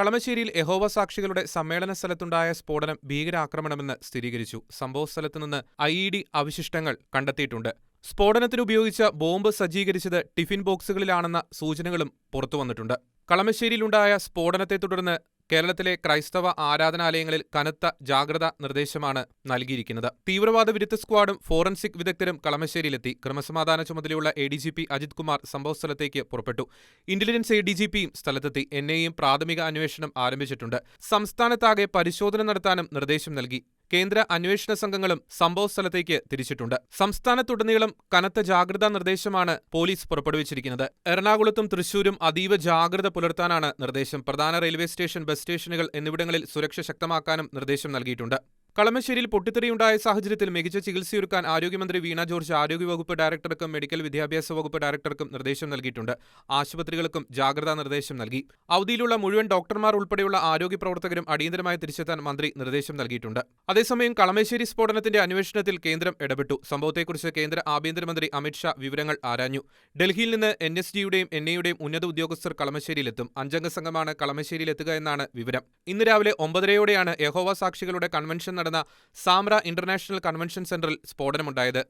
കളമശ്ശേരിയിൽ യഹോവ സാക്ഷികളുടെ സമ്മേളന സ്ഥലത്തുണ്ടായ സ്ഫോടനം ഭീകരാക്രമണമെന്ന് സ്ഥിരീകരിച്ചു. സംഭവ സ്ഥലത്ത് നിന്ന് ഐ ഇ ഡി അവശിഷ്ടങ്ങൾ കണ്ടെത്തിയിട്ടുണ്ട്. സ്ഫോടനത്തിന് ഉപയോഗിച്ച ബോംബ് സജ്ജീകരിച്ചത് ടിഫിൻ ബോക്സുകളിലാണെന്ന സൂചനകളും പുറത്തുവന്നിട്ടുണ്ട്. കളമശ്ശേരിയിലുണ്ടായ സ്ഫോടനത്തെ തുടർന്ന് കേരളത്തിലെ ക്രൈസ്തവ ആരാധനാലയങ്ങളിൽ കനത്ത ജാഗ്രതാ നിർദ്ദേശമാണ് നൽകിയിരിക്കുന്നത്. തീവ്രവാദ വിരുദ്ധ സ്ക്വാഡും ഫോറൻസിക് വിദഗ്ധരും കളമശ്ശേരിയിലെത്തി. ക്രമസമാധാന ചുമതലയുള്ള A D G P Ajith Kumar സംഭവസ്ഥലത്തേക്ക് പുറപ്പെട്ടു. ഇന്റലിജൻസ് എ ഡി ജി പിയും സ്ഥലത്തെത്തി. എൻ ഐയും പ്രാഥമിക അന്വേഷണം ആരംഭിച്ചിട്ടുണ്ട്. സംസ്ഥാനത്താകെ പരിശോധന നടത്താനും നിർദ്ദേശം നൽകി. കേന്ദ്ര അന്വേഷണ സംഘങ്ങളും സംഭവസ്ഥലത്തേക്ക് തിരിച്ചിട്ടുണ്ട്. സംസ്ഥാനത്തുടനീളം കനത്ത ജാഗ്രതാ നിർദ്ദേശമാണ് പോലീസ് പുറപ്പെടുവിച്ചിരിക്കുന്നത്. എറണാകുളത്തും തൃശൂരും അതീവ ജാഗ്രത പുലർത്താനാണ് നിർദ്ദേശം. പ്രധാന റെയിൽവേ സ്റ്റേഷൻ ബസ് സ്റ്റേഷനുകൾ എന്നിവിടങ്ങളിൽ സുരക്ഷ ശക്തമാക്കാനും നിർദ്ദേശം നൽകിയിട്ടുണ്ട്. കളമശ്ശേരിയിൽ പൊട്ടിത്തെറിയുണ്ടായ സാഹചര്യത്തിൽ മികച്ച ചികിത്സയൊരുക്കാൻ ആരോഗ്യമന്ത്രി വീണ ജോർജ് ആരോഗ്യവകുപ്പ് ഡയറക്ടർക്കും മെഡിക്കൽ വിദ്യാഭ്യാസ വകുപ്പ് ഡയറക്ടർക്കും നിർദ്ദേശം നൽകിയിട്ടുണ്ട്. ആശുപത്രികൾക്കും ജാഗ്രതാ നിർദ്ദേശം നൽകി. അവധിയിലുള്ള മുഴുവൻ ഡോക്ടർമാർ ഉൾപ്പെടെയുള്ള ആരോഗ്യ പ്രവർത്തകരും അടിയന്തരമായി തിരിച്ചെത്താൻ മന്ത്രി നിർദ്ദേശം നൽകിയിട്ടുണ്ട്. അതേസമയം കളമശ്ശേരി സ്ഫോടനത്തിന്റെ അന്വേഷണത്തിൽ കേന്ദ്രം ഇടപെട്ടു. സംഭവത്തെക്കുറിച്ച് കേന്ദ്ര ആഭ്യന്തരമന്ത്രി അമിത്ഷാ വിവരങ്ങൾ ആരാഞ്ഞു. ഡൽഹിയിൽ നിന്ന് എൻ എസ് ജിയുടെയും എൻ ഉന്നത ഉദ്യോഗസ്ഥർ കളമശ്ശേരിയിലെത്തും. അഞ്ചംഗ സംഘമാണ് കളമശ്ശേരിയിലെത്തുക എന്നാണ് വിവരം. ഇന്ന് രാവിലെ ഒമ്പതരയോടെയാണ് യഹോവ സാക്ഷികളുടെ കൺവെൻഷൻ നടന്ന സാമ്ര ഇന്റർനാഷണൽ കൺവെൻഷൻ സെന്ററിൽ സ്ഫോടനമുണ്ടായത്.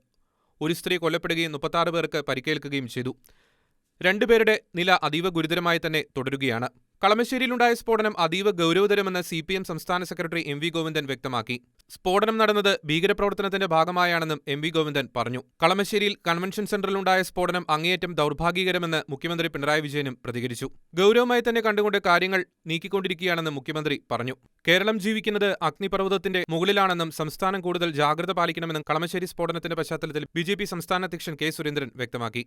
ഒരു സ്ത്രീ കൊല്ലപ്പെടുകയും മുപ്പത്താറ് പേർക്ക് പരിക്കേൽക്കുകയും ചെയ്തു. രണ്ടുപേരുടെ നില അതീവ ഗുരുതരമായി തന്നെ തുടരുകയാണ്. കളമശ്ശേരിയിലുണ്ടായ സ്ഫോടനം അതീവ ഗൗരവതരമെന്ന് സി പി എം സംസ്ഥാന സെക്രട്ടറി എം വി ഗോവിന്ദൻ വ്യക്തമാക്കി. സ്ഫോടനം നടന്നത് ഭീകരപ്രവർത്തനത്തിന്റെ ഭാഗമായാണെന്നും എം വി ഗോവിന്ദൻ പറഞ്ഞു. കളമശ്ശേരിയിൽ കൺവെൻഷൻ സെന്ററിലുണ്ടായ സ്ഫോടനം അങ്ങേയറ്റം ദൗർഭാഗ്യകരമെന്ന് മുഖ്യമന്ത്രി പിണറായി വിജയനും പ്രതികരിച്ചു. ഗൗരവമായി തന്നെ കണ്ടുകൊണ്ട് കാര്യങ്ങൾ നീക്കിക്കൊണ്ടിരിക്കുകയാണെന്ന് മുഖ്യമന്ത്രി പറഞ്ഞു. കേരളം ജീവിക്കുന്നത് അഗ്നിപർവതത്തിന്റെ മുകളിലാണെന്നും സംസ്ഥാനം കൂടുതൽ ജാഗ്രത പാലിക്കണമെന്നും കളമശ്ശേരി സ്ഫോടനത്തിന്റെ പശ്ചാത്തലത്തിൽ ബി സംസ്ഥാന അധ്യക്ഷൻ കെ സുരേന്ദ്രൻ വ്യക്തമാക്കി.